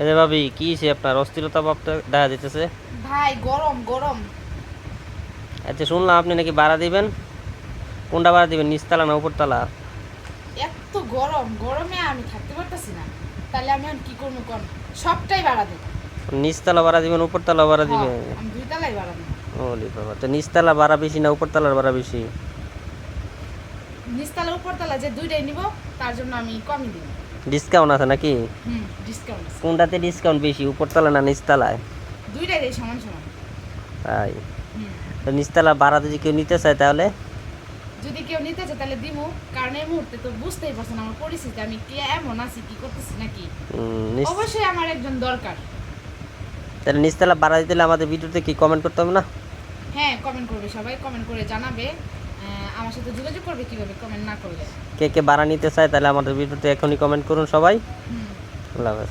এরে ভাবি কি সে আপনার? অস্থিরতা ভাবটা দেখা দিতেছে ভাই গরম গরম। আচ্ছা শুনলাম আপনি নাকি ভাড়া দিবেন। কোনটা ভাড়া দিবেন? নিচতলা না উপরতলা? এত গরম গরমে আমি থাকতে পারতেছি না। তাহলে আমি কি করব কোন? সবটাই বাড়া দেবো। নিচতলা ভাড়া দিবেন উপরতলা ভাড়া দিবেন? আমি দুই তালাই বাড়া দেবো। ওলি বাবা তো নিচতলা ভাড়া বেশি না উপরতলার ভাড়া বেশি? নিচতলা উপরতলা যে দুইটাই নিব তার জন্য আমি কমই দিব। ডিসকাউন্ট আছে নাকি? কোনটাতে ডিসকাউন্ট বেশি উপরতলা না নিচতলায়? দুইটাই দেই সমান সমান। তাই? তো নিচতলা ভাড়া যদি কেউ নিতে চায় তাহলে? যদি কেউ নিতে চায় তাহলে দিমু কারণ এই মুহূর্তে তো বুঝতেই পারছেন আমার পরিস্থিতি আমি কি এমন আছি কি করতেছি নাকি? অবশ্যই আমার একজন দরকার। তাহলে নিচতলা ভাড়া দিতে আমাদের ভিডিওতে কি কমেন্ট করতে হবে না? হ্যাঁ কমেন্ট করবে সবাই কমেন্ট করে জানাবে। আমার সাথে যোগাযোগ করবে কীভাবে? কমেন্ট না করলে। কে কে বাড়া নিতে চায় তাহলে আমাদের ভিডিওতে এখনই কমেন্ট করুন সবাই। আল্লাহ হাফেজ।